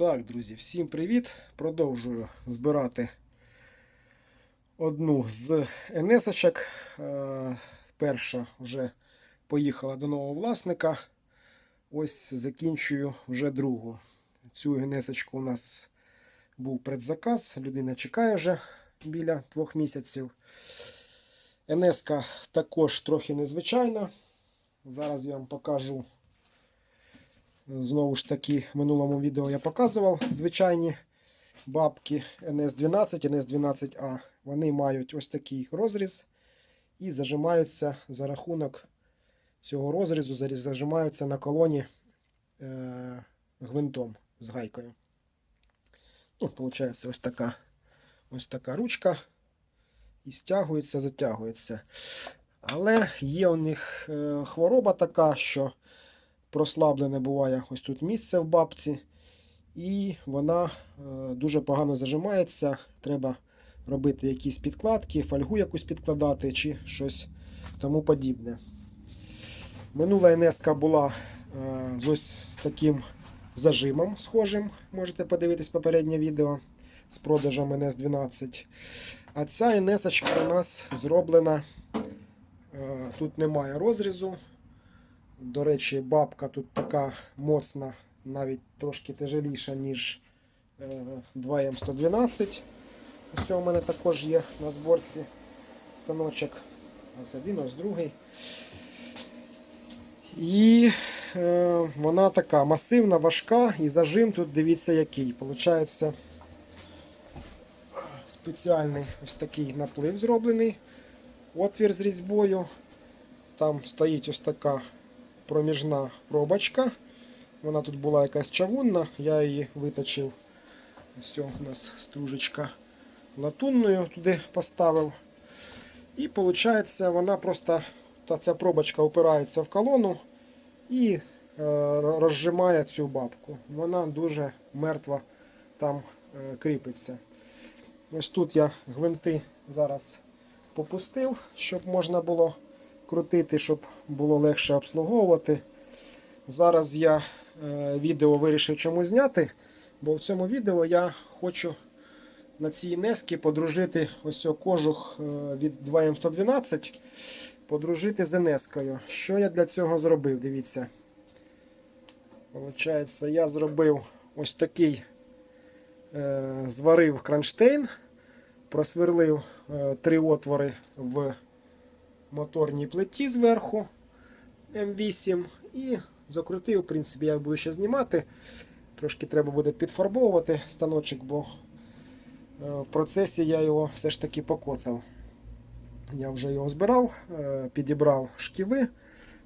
Так, друзі, всім привіт! Продовжую збирати одну з НС-очок. Е, Перша вже поїхала до нового власника. Ось закінчую вже другу. Цю ns у нас був предзаказ. Людина чекає вже біля двох місяців. ns також трохи незвичайна. Зараз я вам покажу. Знову ж таки, в минулому відео я показував звичайні бабки NS12, NS12A. Вони мають ось такий розріз і зажимаються за рахунок цього розрізу, зажимаються на колоні е, гвинтом з гайкою. Ну, Виходить, ось така, ось така ручка. І стягується, затягується. Але є у них е, хвороба така, що прослаблене буває ось тут місце в бабці, і вона е, дуже погано зажимається. Треба робити якісь підкладки, фольгу якусь підкладати чи щось тому подібне. Минула НСК була е, з ось таким зажимом схожим. Можете подивитись попереднє відео з продажем NS12. А ця ns у нас зроблена. е, Тут немає розрізу. До речі, бабка тут така моцна, навіть трошки тяжеліша, ніж е, 2М112. Ось у мене також є на зборці станочок. Ось один, ось другий. І е, вона така масивна, важка, і зажим тут дивіться який. Получається спеціальний ось такий наплив зроблений. Отвір з різьбою. Там стоїть ось така проміжна пробочка. Вона тут була якась чавунна, я її виточив. Ось у нас стружечка латунною туди поставив. І виходить, вона просто та ця пробочка опирається в колону і е, розжимає цю бабку. Вона дуже мертва там е, кріпиться. Ось тут я гвинти зараз попустив, щоб можна було крутити, щоб було легше обслуговувати. Зараз я е, відео вирішив чому зняти, бо в цьому відео я хочу на цій нески подружити ось кожух е, від 2М112, подружити з Нескою. Що я для цього зробив? Дивіться. Получається, я зробив ось такий, е, зварив кронштейн, просверлив три отвори в моторній плиті зверху М8 і закрутив, в принципі, я буду ще знімати. Трошки треба буде підфарбовувати станочок, бо е, в процесі я його все ж таки покоцав. Я вже його збирав, е, підібрав шківи,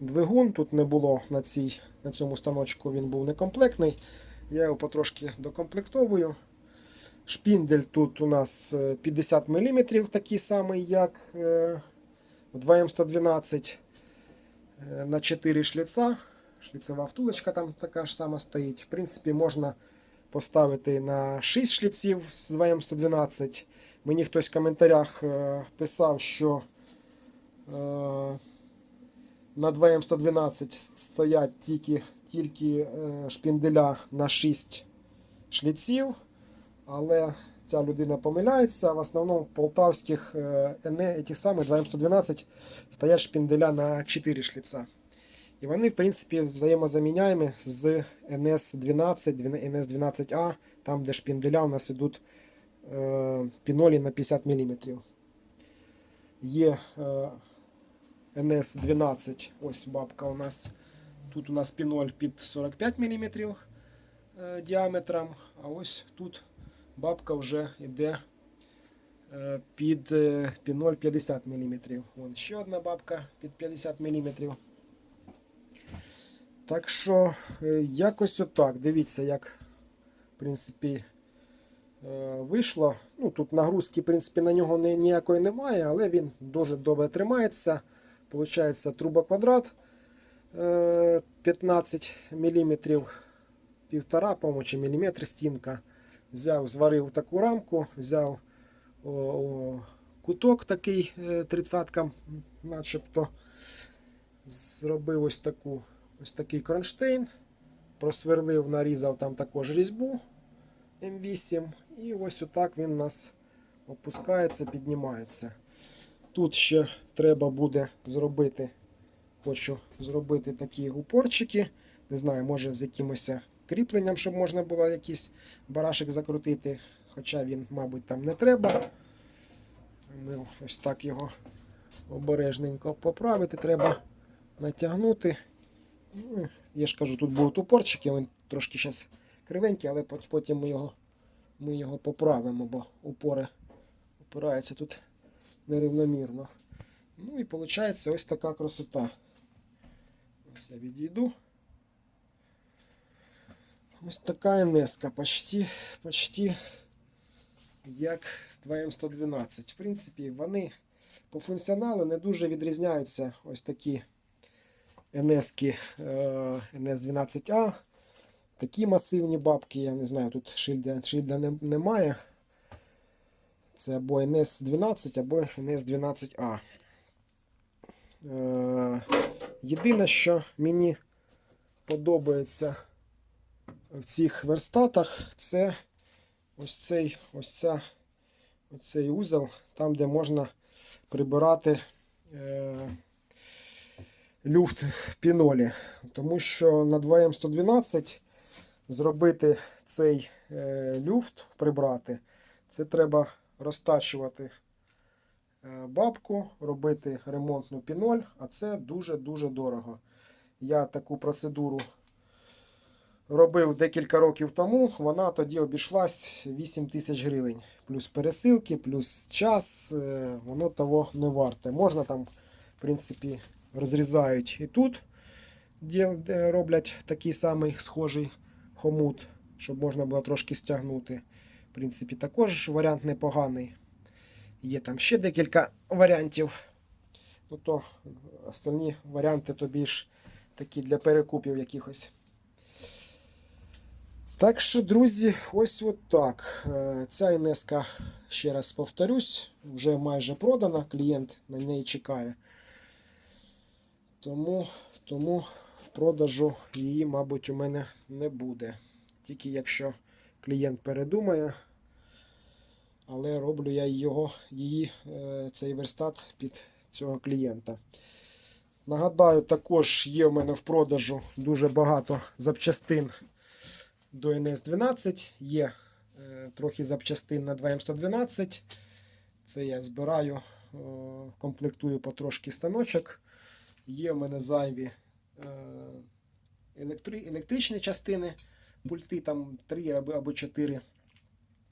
двигун. Тут не було на, цій, на цьому станочку, він був некомплектний. Я його потрошки докомплектовую. Шпіндель тут у нас е, 50 мм, такий самий, як е, 2М112 е, на 4 шліца. Шліцева втулочка там така ж сама стоїть. В принципі, можна поставити на 6 шліців з 2М112. Мені хтось в коментарях е, писав, що е, на 2М112 стоять тільки, тільки шпінделя на 6 шліців. Але ця людина помиляється. В основному в полтавських ЕНЕ ті самі 2М112 стоять шпінделя на 4 шліца. І вони, в принципі, взаємозаміняємі з NS12, NS12A, там, де шпінделя у нас йдуть е, пінолі на 50 мм. Є е, NS12, ось бабка у нас. Тут у нас піноль під 45 мм е, діаметром, а ось тут бабка вже йде е, під е, піноль 50 мм. Вон ще одна бабка під 50 мм. Так що, е, якось отак. Дивіться, як в принципі вийшло. Ну, Тут нагрузки, в принципі, на нього ніякої немає, але він дуже добре тримається. Получається трубоквадрат е, 15 мм, півтора, чи міліметр стінка. Взяв, зварив таку рамку, взяв о, о, куток такий е, 30 начебто. Зробив ось таку, ось такий кронштейн, просверлив, нарізав там також різьбу М8. І ось отак він у нас опускається, піднімається. Тут ще треба буде зробити, хочу зробити такі упорчики. Не знаю, може з якимось кріпленням, щоб можна було якийсь барашек закрутити. Хоча він, мабуть, там не треба. Ми ось так його обережненько поправити. Треба натягнути. Ну, я ж кажу, тут будуть упорчики, він трошки зараз кривенький, але потім ми його, ми його поправимо, бо упори опираються тут нерівномірно. Ну і виходить ось така красота. Ось я відійду. Ось така НСК, почти, почти як 2М112. В принципі, вони по функціоналу не дуже відрізняються ось такі NS-ки NS12A. Такі масивні бабки, я не знаю, тут шильда, шильда не, немає. Це або NS12, або NS12A. Е, єдине, що мені подобається в цих верстатах, це ось цей, ось ця, ось цей узел, там, де можна прибирати е, люфт в пінолі. Тому що на 2М112 зробити цей е, люфт, прибрати, це треба розтачувати е, бабку, робити ремонтну піноль, а це дуже-дуже дорого. Я таку процедуру робив декілька років тому, вона тоді обійшлась 8 тисяч гривень. Плюс пересилки, плюс час, е, воно того не варте. Можна там, в принципі, розрізають і тут, де роблять такий самий схожий хомут, щоб можна було трошки стягнути. В принципі, також варіант непоганий. Є там ще декілька варіантів. Ну то остальні варіанти то більш такі для перекупів якихось. Так що, друзі, ось от так. Е, Ця Інеска, ще раз повторюсь, вже майже продана, клієнт на неї чекає. Тому, тому в продажу її, мабуть, у мене не буде. Тільки якщо клієнт передумає. Але роблю я його, її, е, цей верстат під цього клієнта. Нагадаю, також є в мене в продажу дуже багато запчастин до NS12. Є е, трохи запчастин на 2М112. Це я збираю, е, комплектую потрошки станочок. Є в мене зайві е, електри, електричні частини, пульти там 3 або, або 4.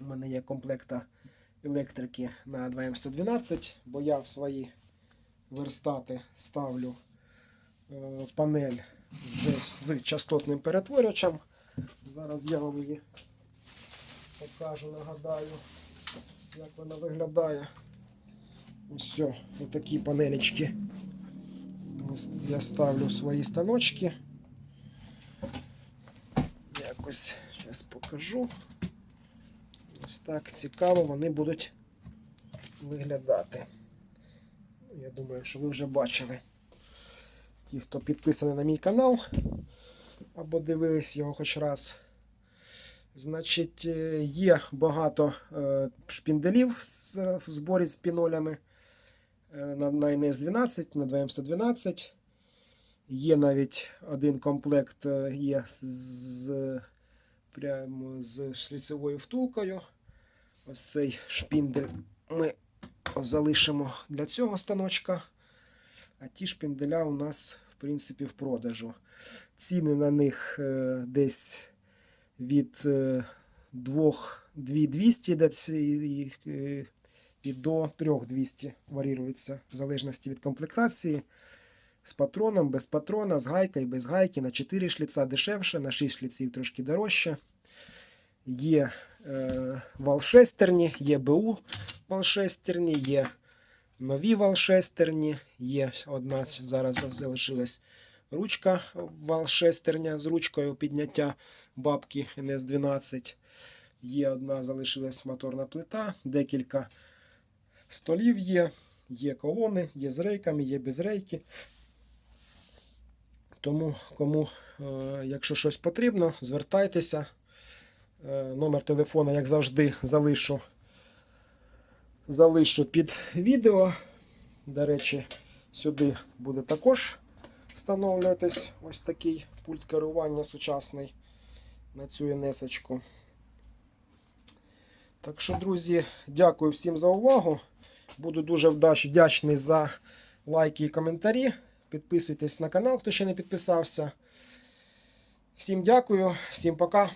У мене є комплекта електрики на 2М112, бо я в свої верстати ставлю е, панель вже з частотним перетворювачем. Зараз я вам її покажу, нагадаю, як вона виглядає. Ось отакі панелечки. Я ставлю свої станочки. Якось зараз покажу. Ось так цікаво вони будуть виглядати. Я думаю, що ви вже бачили. Ті, хто підписаний на мій канал або дивились його хоч раз. Значить, е, є багато е, шпінделів в зборі з пінолями е, на, на NS12, на 2М112. Є навіть один комплект є з, прямо з шліцевою втулкою. Ось цей шпіндель ми залишимо для цього станочка. А ті шпінделя у нас, в принципі, в продажу. Ціни на них е, десь від е, 2 2200 десь і, і, е, і до 3200 варіюються в залежності від комплектації. З патроном, без патрона, з гайкою, без гайки, на 4 шліца дешевше, на 6 шліців трошки дорожче. Є е, валшестерні, є БУ валшестерні, є нові валшестерні, є одна зараз залишилась ручка валшестерня з ручкою підняття бабки NS12. Є одна залишилась моторна плита, декілька столів є, є колони, є з рейками, є без рейки. Тому, кому, е, якщо щось потрібно, звертайтеся. Е, Номер телефона, як завжди, залишу, залишу під відео. До речі, сюди буде також встановлюватись ось такий пульт керування сучасний на цю NS-очку. Так що, друзі, дякую всім за увагу. Буду дуже вдячний за лайки і коментарі. Підписуйтесь на канал, хто ще не підписався. Всім дякую, всім пока.